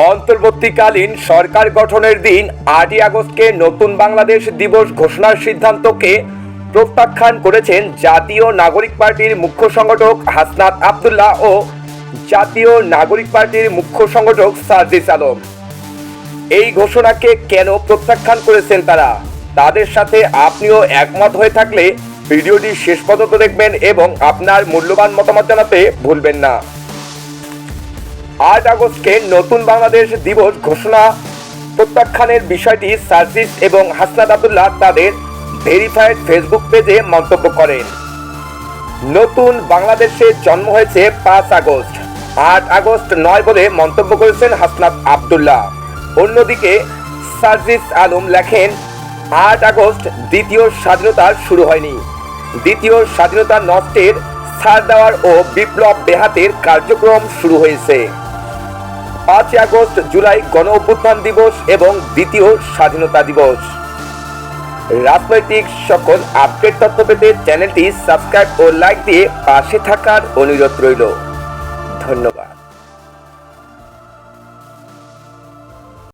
অন্তর্বর্তীকালীন সরকার গঠনের দিন আটই আগস্টকে নতুন বাংলাদেশ দিবস ঘোষণার সিদ্ধান্তকে প্রত্যাখ্যান করেছেন জাতীয় নাগরিক পার্টির মুখ্য সংগঠক হাসনাত আবদুল্লাহ ও জাতীয় নাগরিক পার্টির মুখ্য সংগঠক সার্জিস আলম। এই ঘোষণাকে কেন প্রত্যাখ্যান করেছেন তারা? তাদের সাথে আপনিও একমত হয়ে থাকলে ভিডিওটি শেষ পর্যন্ত দেখবেন এবং আপনার মূল্যবান মতামত জানাতে ভুলবেন না। আট আগস্টকে নতুন বাংলাদেশ দিবস ঘোষণা। প্রত্যাখ্যানের বিষয়টি সার্জিস এবং হাসনাত আবদুল্লাহ তাদের ভেরিফাইড ফেসবুক পেজে মন্তব্য করেন। নতুন বাংলাদেশে জন্ম হয়েছে পাঁচ আগস্ট। আট আগস্ট নয় বলে মন্তব্য করেছেন হাসনাত আবদুল্লাহ। অন্যদিকে সার্জিস আলম লেখেন, আট আগস্ট দ্বিতীয় স্বাধীনতার শুরু হয়নি। দ্বিতীয় স্বাধীনতা নষ্টের ছাড় দেওয়ার ও বিপ্লব বেহাতের কার্যক্রম শুরু হয়েছে। পাঁচই আগস্ট জুলাই গণ অভ্যুত্থান দিবস এবং দ্বিতীয় স্বাধীনতা দিবস। রাজনৈতিক সকল আপডেট তথ্য পেতে চ্যানেলটি সাবস্ক্রাইব ও লাইক দিয়ে পাশে থাকার অনুরোধ রইল। ধন্যবাদ।